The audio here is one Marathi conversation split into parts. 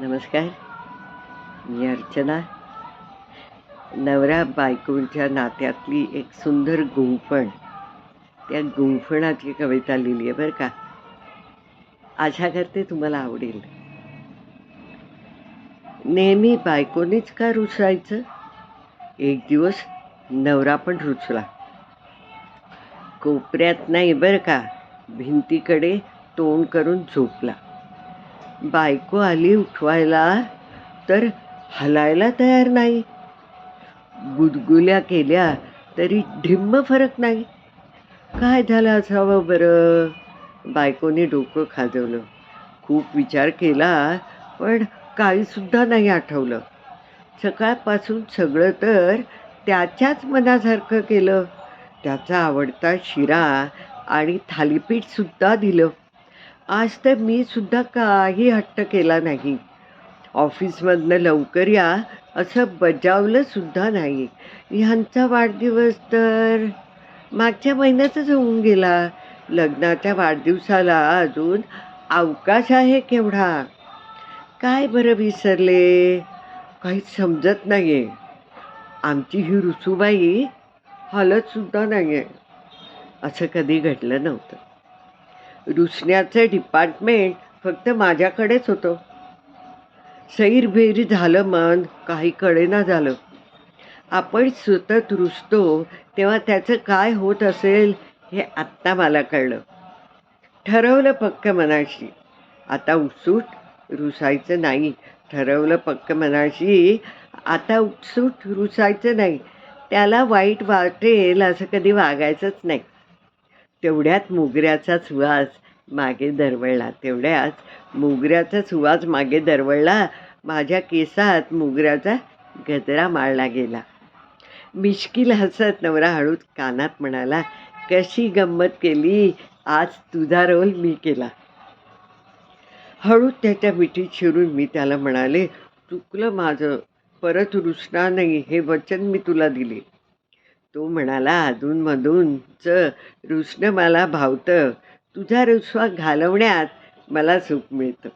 नमस्कार. मी अर्चना. नवरा बायकोंच्या नात्यातली एक सुंदर गुंफण. त्या गुंफणाची कविता लिहिली आहे बरं का. आशा करते तुम्हाला आवडेल. नेहमी बायकोनीच का रुसायचं एक दिवस नवरा पण रुचला कोपऱ्यात नाही बरं का. भिंतीकडे तोंड करून झोपला. बायको आली उठवायला तर हलायला तयार नाही. गुदगुल्या केल्या तरी ढिम्म फरक नाही. काय झालं असावं बरं? बायकोने डोकं खाजवलं. खूप विचार केला पण काहीसुद्धा नाही आठवलं. सकाळपासून सगळं तर त्याच्याच मनासारखं केलं. त्याचा आवडता शिरा आणि थालीपीठसुद्धा दिलं. आज तर मी सुद्धा काही हट्ट केला नाही. ऑफिसमधनं लवकर या असं बजावलं सुद्धा नाही. ह्यांचा वाढदिवस तर मागच्या महिन्यातच होऊन गेला. लग्नाच्या वाढदिवसाला अजून अवकाश आहे केवढा? काय बरं विसरले? काहीच समजत नाही आहे आमची ही रुसूबाई हलतसुद्धा नाही आहे असं कधी घडलं नव्हतं. रुसण्याचं डिपार्टमेंट फक्त माझ्याकडेच होतं. सैरभैर झालं मन काही कळेना झालं. आपण सतत रुसतो तेव्हा त्याचं काय होत असेल हे आत्ता मला कळलं. ठरवलं पक्क मनाशी. आता उत्सूट रुसायचं नाही. ठरवलं पक्क मनाशी. आता उत्सूट रुसायचं नाही. त्याला वाईट वाटेल असं कधी वागायचंच नाही. तेवढ्यात मोगऱ्याचा सुवास मागे दरवळला. तेवढ्यात मोगऱ्याचा सुवास मागे दरवळला. माझ्या केसात मोगऱ्याचा गजरा माळला गेला. मिश्किल हसत नवरा हळूच कानात म्हणाला कशी गंमत केली? आज तुझा रोल मी केला. हळूच त्याच्या मिठीत शिरून मी त्याला म्हणाले चुकलं माझं. परत रुसणार नाही. हे वचन मी तुला दिले. तो म्हणाला अधूनमधूनच रुष्ण मला भावतं. तुझा रुसवा घालवण्यात मला सुख मिळतं.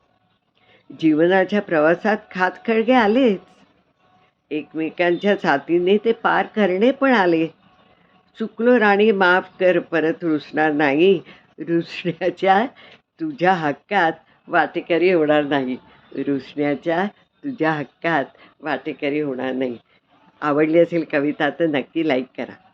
जीवनाच्या प्रवासात खातखळगे आलेच. एकमेकांच्या साथीने ते पार करणे पण आले. चुकलो राणी माफ कर परत रुसणार नाही. रुसण्याच्या तुझ्या हक्कात वाटेकरी होणार नाही. रुसण्याच्या तुझ्या हक्कात वाटेकरी होणार नाही. आवडली असेल कविता तर नक्की लाईक करा.